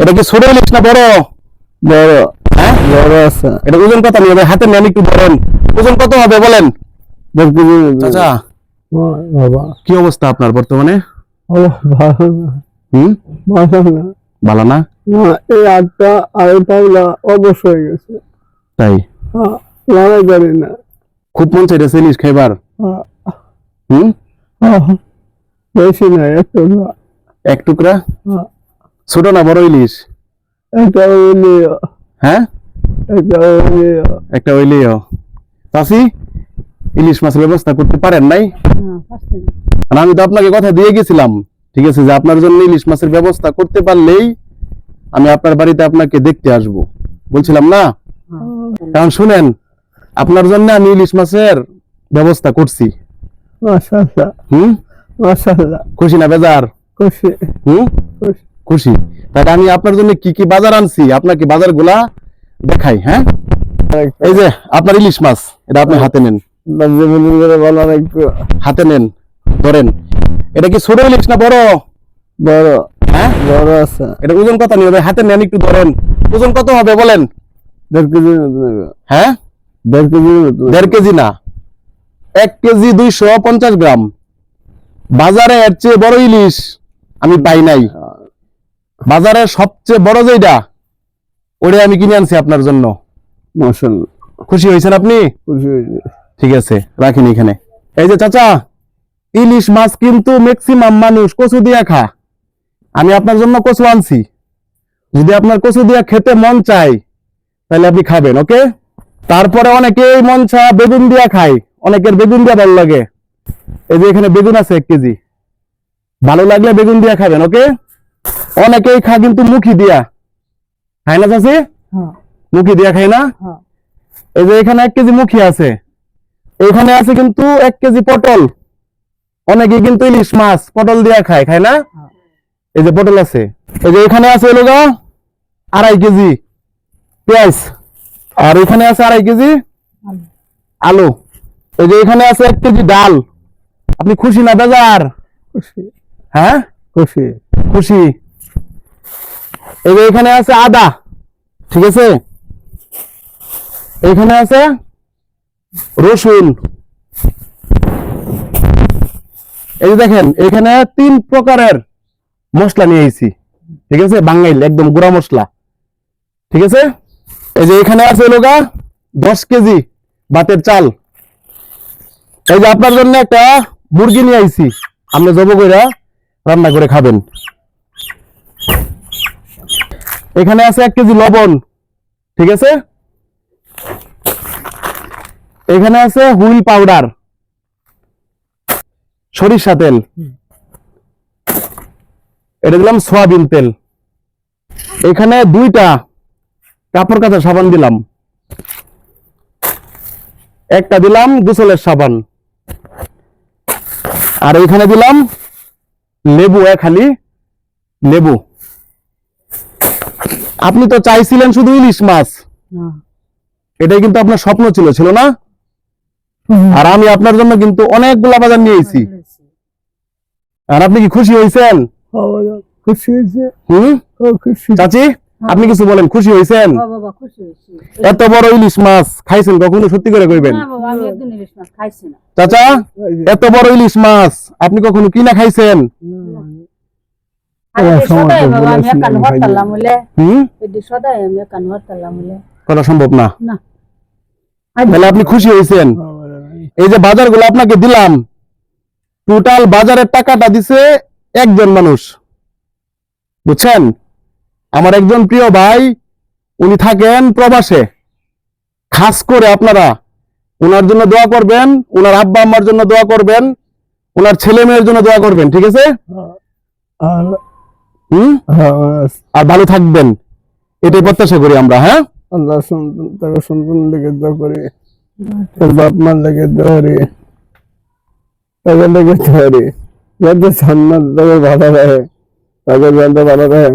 এটা কি ছোট ইলিশ না বড়? বড়। হ্যাঁ? বড় আছে। এটা ওজন কত নিয়ে? হাতে নেন একটু ধরেন। ওজন কত হবে বলেন? বাবা। কি অবস্থা আপনার বর্তমানে? ভালো না। এই আটটা আর এই পাওলা অবশ হয়ে গেছে। তাই? লড়াই জানি না। খুব মন চাইতেছে ইলিশ খাইবার। হুম? বেশি না একটু না এক টুকরা? হ্যাঁ, ছোট না বড় ইলিশ? একটা উলিও হ্যাঁ? একটা উলিও একটা চাষি ইলিশ মাছের ব্যবস্থা করতে পারেন নাই? আর আমি তো আপনাকে কথা দিয়ে গেছিলাম। ঠিক আছে যে আপনার জন্য ইলিশ মাছের ব্যবস্থা করতে পারলেই আমি আপনার বাড়িতে আপনাকে দেখতে আসব। বলছিলাম না? কারণ শুনেন আপনার জন্য আমি ইলিশ মাছের ব্যবস্থা করছি। মাশাআল্লাহ। হুম? মাশাআল্লাহ। খুশি না বেজার? খুশি। হুম? খুশি। খুশি। তাহলে আমি আপনার জন্য কি কি বাজার আনছি আপনাকে বাজারগুলা দেখাই হ্যাঁ? এই যে আপনার ইলিশ মাছ এটা আপনি হাতে নেন। হাতে নেন ধরেন। এটা কি ছোট ইলিশ না বড়? বড়। হ্যাঁ? বড় আছে। এটা ওজন কত নিয়ে হাতে নেন একটু ধরেন। ওজন কত হবে বলেন? দেড় কেজি হ্যাঁ? দেড় কেজি দেড় কেজি না। এক কেজি দুইশো পঞ্চাশ গ্রাম। বাজারে এর চেয়ে বড় ইলিশ আমি পাই নাই। বাজারে সবচেয়ে বড় যেটা ওটা আমি কিনে আনছি আপনার জন্য। মাশাআল্লাহ। খুশি হয়েছেন আপনি? খুশি হয়েছে। ঠিক আছে রাখেন এখানে। এই যে চাচা ইলিশ মাছ কিন্তু ম্যাক্সিমাম মানুষ কচু দিয়া খা আমি আপনার জন্য কচু আনছি। যদি আপনার কচু দিয়া খেতে মন চাই তাহলে আপনি খাবেন ওকে? তারপরে অনেকেই মন চা বেগুন দিয়া খায়। অনেকের বেগুন দিয়া ভালো লাগে। এই যে এখানে বেগুন আছে এক কেজি। ভালো লাগলে বেগুন দিয়া খাবেন ওকে? অনেকেই খা কিন্তু মুখি দিয়া। খায় না চাষি হ্যাঁ। মুখি দিয়া খায় না? হ্যাঁ। এই যে এখানে এক কেজি মুখি আছে। এখানে আছে কিন্তু এক কেজি পটল। অনেকে কিন্তু ইলিশ মাছ পটল দিয়া খায় খায় না? এই যে পটল আছে। এই যে এখানে আছে হলো আড়াই কেজি পেঁয়াজ। আর এখানে আছে আড়াই কেজি আলু। এই যে এখানে আছে এক কেজি ডাল। আপনি খুশি না বেজার? খুশি। হ্যাঁ? খুশি। খুশি। এই যে এখানে আছে আদা, ঠিক আছে? এখানে আছে রসুন। এই যে দেখেন, এখানে তিন প্রকারের মশলা নিয়ে আইছি, ঠিক আছে? বাঙাইল একদম গুঁড়া মশলা, ঠিক আছে? এই যে এখানে আছে লোগা দশ কেজি ভাতের চাল। এই যে আপনার জন্য একটা মুরগি নিয়ে আইছি, আপনি জব কইরা রান্না করে খাবেন। এখানে আছে এক কেজি লবণ, ঠিক আছে? এখানে আছে হুইল পাউডার, সরিষা তেল। এটা দিলাম সয়াবিন তেল। এখানে দুইটা কাপড় কাচা সাবান দিলাম। একটা দিলাম গোসলের সাবান। আর এখানে দিলাম লেবু খালি লেবু। আপনি তো চাইছিলেন শুধু ইলিশ মাছ। এটাই কিন্তু আপনার স্বপ্ন ছিল ছিল না? আর আমি আপনার জন্য কিন্তু অনেকগুলা বাজার নিয়ে এসেছি আর আপনি কি খুশি হয়েছেন খুশি হয়েছে। হুম? চাচি আপনি কিছু বলেন খুশি হয়েছেন হ্যাঁ এত বড় ইলিশ মাছ খাইছেন কখনো সত্যি করে কইবেন? চাচা এত বড় ইলিশ মাছ আপনি কখনো কিনা খাইছেন? করা সম্ভব না না তাহলে আপনি খুশি হয়েছেন এই যে বাজারগুলো আপনাকে দিলাম টোটাল বাজারের টাকাটা দিছে একজন মানুষ। বুঝছেন? আমার একজন প্রিয় ভাই উনি থাকেন প্রবাসে। খাস করে আপনারা ওনার জন্য দোয়া করবেন ওনার আব্বা আম্মার জন্য দোয়া করবেন ওনার ছেলে মেয়ের জন্য দোয়া করবেন ঠিক আছে? হুম? হ্যাঁ, আর ভালো থাকবেন। এটাই প্রত্যাশা করি আমরা হ্যাঁ? আল্লাহ সন্তান তাকে সন্তান লেগে দোয়া করে। তোর বাপ মা লেগে দোয়া তাকে তাদের লেগে দোয়া রে যাতে সম্মান তাদের ভালো রাখে তাদের যাতে ভালো রহে